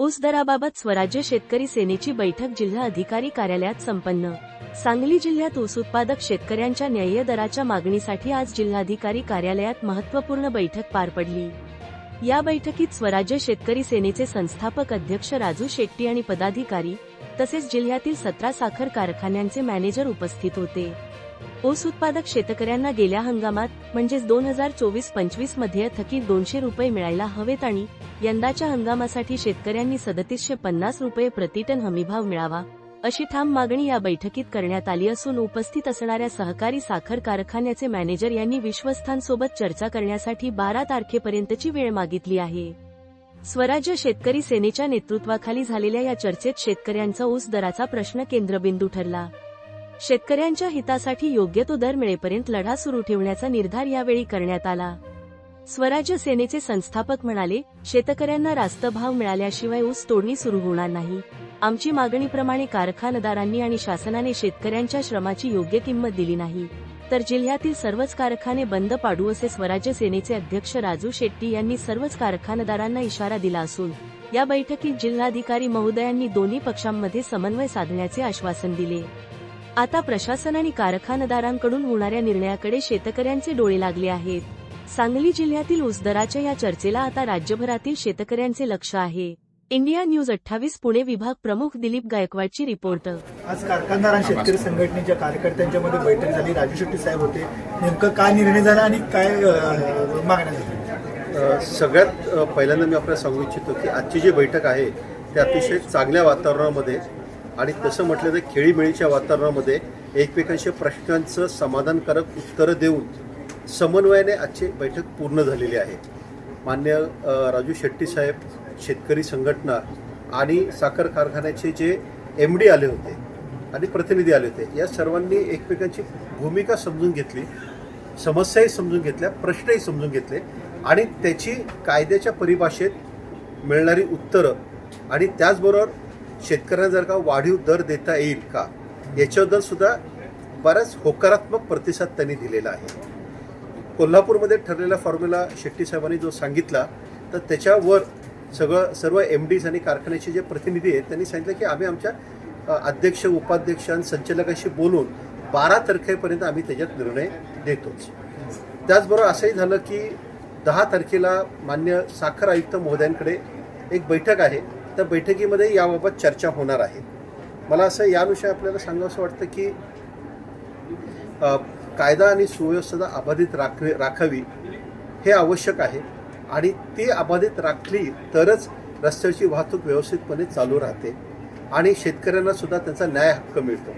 ऊस दराबाबत स्वराज्य शेतकरी सेनेची बैठक जिल्हा अधिकारी कार्यालयात संपन्न. सांगली जिल्ह्यात ऊस उत्पादक शेतकऱ्यांच्या न्याय्य दराच्या मागणीसाठी आज जिल्हाधिकारी कार्यालयात महत्त्वपूर्ण बैठक पार पडली. या बैठकीत स्वराज्य शेतकरी सेनेचे संस्थापक अध्यक्ष राजू शेट्टी आणि पदाधिकारी तसेच जिल्ह्यातील सतरा साखर कारखान्यांचे मॅनेजर उपस्थित होते. ऊस उत्पादक शेतकऱ्यांना गेल्या हंगामात म्हणजेच दोन हजार चोवीस पंचवीसमध्ये थकीत दोनशे रुपये मिळायला हवेत आणि यंदाच्या हंगामासाठी शेतकऱ्यांनी सदतीसशे पन्नास रुपये प्रतिटन हमीभाव मिळावा अशी ठाम मागणी या बैठकीत करण्यात आली असून उपस्थित असणाऱ्या सहकारी साखर कारखान्याचे मॅनेजर यांनी विश्वस्थांसोबत चर्चा करण्यासाठी बारा तारखेपर्यंतची वेळ मागितली आहे. स्वराज्य शेतकरी सेनेच्या नेतृत्वाखाली झालेल्या या चर्चेत शेतकऱ्यांचा ऊस दराचा प्रश्न केंद्रबिंदू ठरला. शेतकऱ्यांच्या हितासाठी योग्य तो दर मिळेपर्यंत लढा सुरू ठेवण्याचा निर्धार यावेळी करण्यात आला. स्वराज्य सेनेचे संस्थापक म्हणाले शेतकऱ्यांना रास्त भाव मिळाल्याशिवाय ऊस तोडणी सुरू होणार नाही. आमची मागणीप्रमाणे कारखानदारांनी आणि शासनाने शेतकऱ्यांच्या श्रमाची योग्य किंमत दिली नाही. तर जिल्ह्यातील सर्वच कारखाने बंद पाडू असे स्वराज्य सेनेचे अध्यक्ष राजू शेट्टी यांनी सर्वच कारखानदारांना इशारा दिला असून या बैठकीत जिल्हाधिकारी महोदयांनी दोन्ही पक्षांमध्ये समन्वय साधण्याचे आश्वासन दिले. आता प्रशासन आणि कारखानदारांकडून होणाऱ्या निर्णयाकडे शेतकऱ्यांचे डोळे लागले आहेत. सांगली जिल्ह्यातील ऊस दराच्या या चर्चेला आता राज्यभरातील शेतकऱ्यांचे लक्ष आहे. इंडिया न्यूज अठ्ठावीस पुणे विभाग प्रमुख दिलीप गायकवाडची रिपोर्ट. आज कारखानदार आणि शेतकरी संघटनेच्या कार्यकर्त्यांच्या मध्ये बैठक झाली. राजू शेट्टी साहेब होते. नेमकं काय निर्णय झाला आणि काय मागण्या झाल्या? सगळ्यात पहिल्यांदा मी आपल्याला सांगू इच्छितो की आजची जी बैठक आहे ते अतिशय चांगल्या वातावरणामध्ये आणि तसं म्हटलं तर खेळीमेळीच्या वातावरणामध्ये एकमेकांच्या प्रश्नांचं समाधानकारक उत्तरं देऊन समन्वयाने आजची बैठक पूर्ण झालेली आहे. मान्य राजू शेट्टी साहेब शेतकरी संघटना आणि साखर कारखान्याचे जे एम डी आले होते आणि प्रतिनिधी आले होते या सर्वांनी एकमेकांची भूमिका समजून घेतली समस्याही समजून घेतल्या प्रश्नही समजून घेतले आणि त्याची कायद्याच्या परिभाषेत मिळणारी उत्तरं आणि त्याचबरोबर शेतकऱ्यांना जर का वाढीव दर देता येईल का याच्याबद्दल सुद्धा बराच होकारात्मक प्रतिसाद त्यांनी दिलेला आहे. कोल्हापूरमध्ये ठरलेला फॉर्म्युला शेट्टी साहेबांनी जो सांगितला तर त्याच्यावर सगळं सर्व एम डीज आणि कारखान्याचे जे प्रतिनिधी आहेत त्यांनी सांगितलं की आम्ही आमच्या अध्यक्ष उपाध्यक्ष आणि संचालकाशी बोलून बारा तारखेपर्यंत आम्ही त्याच्यात निर्णय देतोच. त्याचबरोबर असंही झालं की दहा तारखेला मान्य साखर आयुक्त महोदयांकडे एक बैठक आहे. त्या बैठकीमध्ये याबाबत चर्चा होणार आहे. मला असं यानुसार आपल्याला सांगावंसं वाटतं की कायदा आणि सुव्यवस्था अबाधित राखवे राखावी हे आवश्यक आहे आणि ती अबाधित राखली तरच रस्त्याची वाहतूक व्यवस्थितपणे चालू राहते आणि शेतकऱ्यांना सुद्धा त्यांचा न्याय हक्क मिळतो.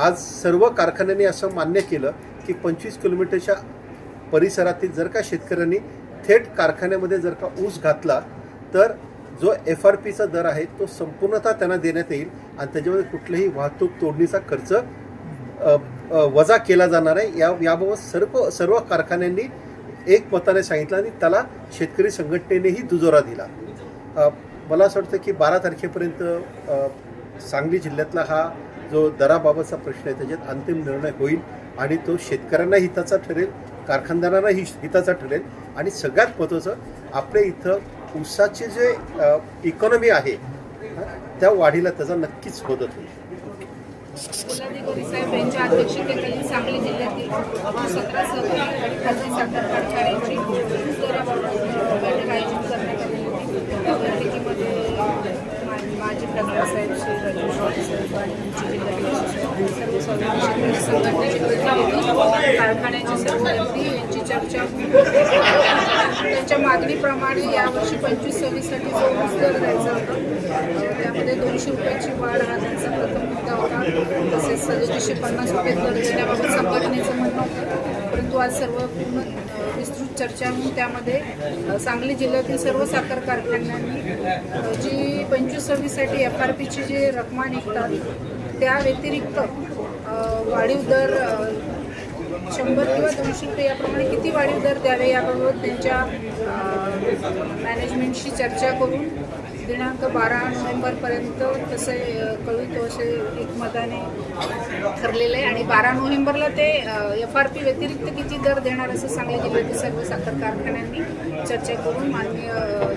आज सर्व कारखान्यांनी असं मान्य केलं की पंचवीस किलोमीटरच्या परिसरातील जर का शेतकऱ्यांनी थेट कारखान्यामध्ये जर का ऊस घातला तर जो एफ आर पीचा दर आहे तो संपूर्णतः त्यांना देण्यात येईल आणि त्याच्यामध्ये कुठलंही वाहतूक तोडणीचा खर्च वजा केला जाणार आहे. या याबाबत सर्व सर्व कारखान्यांनी एक मताने सांगितलं आणि त्याला शेतकरी संघटनेनेही दुजोरा दिला. मला असं वाटतं की बारा तारखेपर्यंत सांगली जिल्ह्यातला हा जो दराबाबतचा प्रश्न आहे त्याच्यात अंतिम निर्णय होईल आणि तो शेतकऱ्यांना हिताचा ठरेल कारखानदारांनाही हिताचा ठरेल आणि सगळ्यात महत्त्वाचं आपल्या इथं ऊसाची जे इकॉनॉमी आहे त्या वाढीला त्याचा नक्कीच मदत होईल. यांच्या अध्यक्षतेखाली सांगली जिल्ह्यातील सतरा सहकारी आणि साखर कारखान्यांची बैठक आयोजित करण्यात आली होती. माजी साहेब श्री साहेब आणि आमचे सर्व कारखान्याचे सर्व एमडी यांची चर्चा त्यांच्या मागणीप्रमाणे यावर्षी पंचवीस सव्वीससाठी जो ऊस दर द्यायचा होता दोनशे रुपयाची वाढ हा त्यांचा प्रथम मुद्दा होता. तसेच सदतीसशे पन्नास रुपये दर देण्याबाबत संघटनेचं म्हणणं होतं. परंतु आज सर्व पूर्ण विस्तृत चर्चा होऊन त्यामध्ये सांगली जिल्ह्यातील सर्व साखर कारखान्यांनी जी पंचवीस सव्वीससाठी एफ आर पीची जी रकमा निघतात त्या व्यतिरिक्त वाढीव दर शंभर किंवा दोनशे रुपये याप्रमाणे किती वाढीव दर द्यावे याबाबत त्यांच्या मॅनेजमेंटशी चर्चा करून दिनांक बारा नोव्हेंबरपर्यंत तसे कळवितो असे एकमताने ठरलेलं आहे. आणि बारा नोव्हेंबरला ते एफ आर पी व्यतिरिक्त किती दर देणार असं सांगले जिल्ह्यातील सर्व साखर कारखान्यांनी चर्चा करून माननीय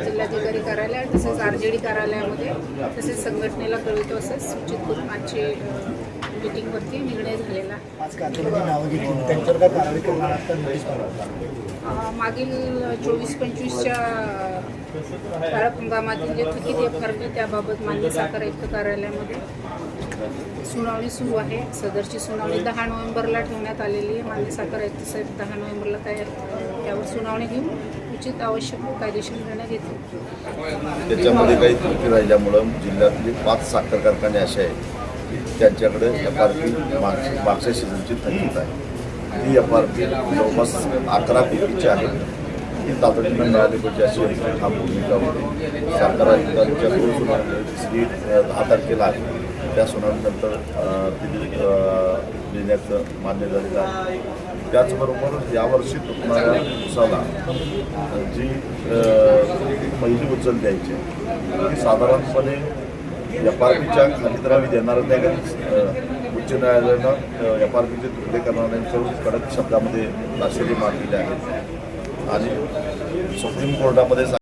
जिल्हाधिकारी कार्यालय तसेच आर जे डी कार्यालयामध्ये तसेच संघटनेला कळवितो असं सूचित करून आजची मीटिंगवरती निर्णय झालेला मागील चोवीस पंचवीसच्या ठळक हंगामातील जे थकीत एफ आर त्याबाबत मान्य साखर आयुक्त कार्यालयामध्ये सुनावणी सुरू आहे. सदरची सुनावणी दहा नोव्हेंबरला ठेवण्यात आलेली आहे. मान्य साखर आयुक्त साहेब दहा नोव्हेंबरला काय त्यावर सुनावणी घेऊन उचित आवश्यक कायदेशीर निर्णय घेतील. त्याच्यामध्ये काही त्रुटी राहिल्यामुळं जिल्ह्यातले पाच साखर कारखाने असे आहेत की त्यांच्याकडे एफ आर पी मागच्या सीझनची थकीत आहे. ती एफ आर जवळपास अकरा कोटीची आहे. ती तातडीनं मिळाली पाहिजे अशी हा भूमिका होती. सरकार दोन सुनावणी दहा तारखेला आहे. त्या सुनावणीनंतर ती देण्याचं मान्य झालेलं आहे. त्याचबरोबर यावर्षी तुटणाऱ्या उसाला जी पहिली उचल द्यायची ती साधारणपणे एफ आर पीच्या खाली तर आम्ही देणारच नाही का उच्च न्यायालयानं एफ आर पीचे तुकडे करणाऱ्यांच्यावर कडक शब्दामध्ये ताशेरी मारलेले आहे. आणि सुप्रीम कोर्टामध्ये